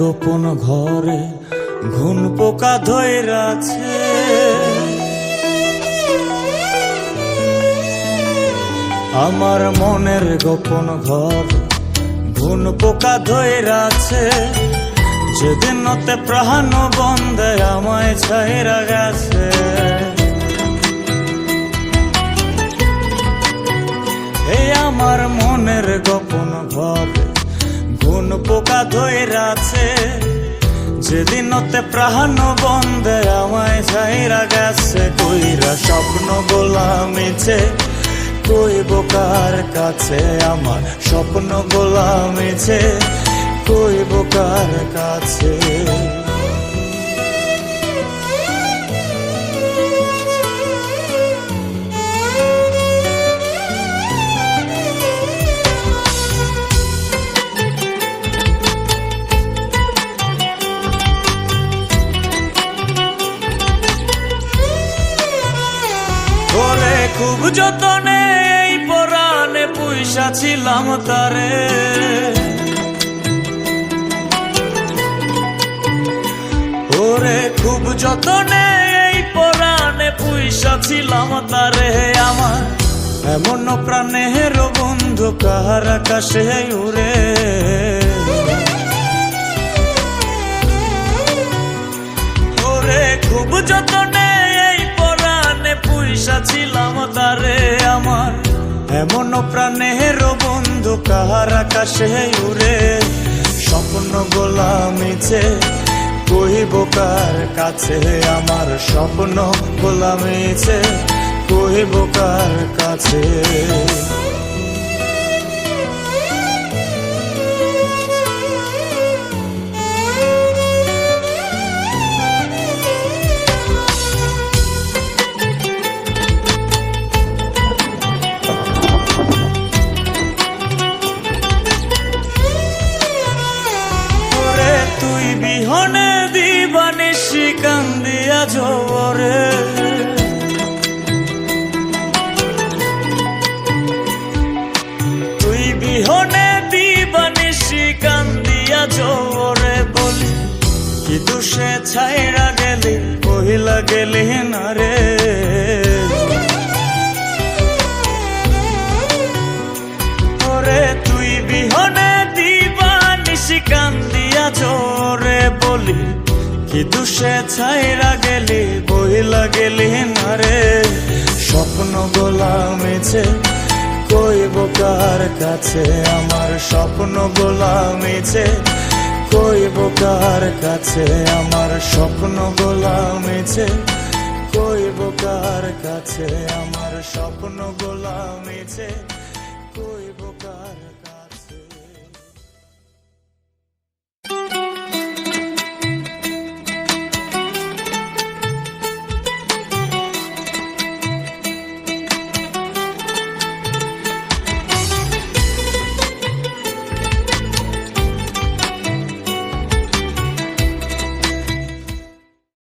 গোপন ঘরে ঘুন পোকা ধৈরাছে আমার মনের গোপন ঘর ঘুন পোকা ধৈরাছে যেদিন নতে প্রাণ বন্ধে আমায় ছাইরা গেছে। এই আমার মনের গোপন ঘর গুণ পোকা ধৈরাছে যেদিন ওতে প্রাণ বন্ধে আমায় ছাইরা গেছে, কইরা স্বপ্ন গোলামিছে কই বোকার কাছে আমার স্বপ্ন গোলামিছে কই বোকার কাছে? খুব যতনে এই পরাণে পুইসা ছিলাম তারে। ওরে খুব যতনে এই পরাণে পয়সা ছিলাম তারে। আমার এমন প্রাণের বন্ধু কাহার আকাশে উড়ে। ওরে খুব যতনে পরাণে ছিলাম তারে আমার। এমন প্রাণের বন্ধু কাহার আকাশে উড়ে। স্বপ্ন গোলামিছে কহিব কার কাছে, আমার স্বপ্ন গোলামিছে কহিব কার কাছে। বিহনে দিবানি শিকান্দিয়া জোরে তুই বিহনে দিবানি শিকান্দিয়া জোরে বলি, কি দুষে ছাইরা গেলি, কহিলা গেলি না কি দুষে ছাইরা গেলি বহিলা গেলি না রে? স্বপ্ন গোলামিছে কইব কার কাছে? আমার স্বপ্ন গোলামিছে কইব কার কাছে? আমার স্বপ্ন গোলামিছে কইব কার কাছে? আমার স্বপ্ন গোলামিছে কইব কার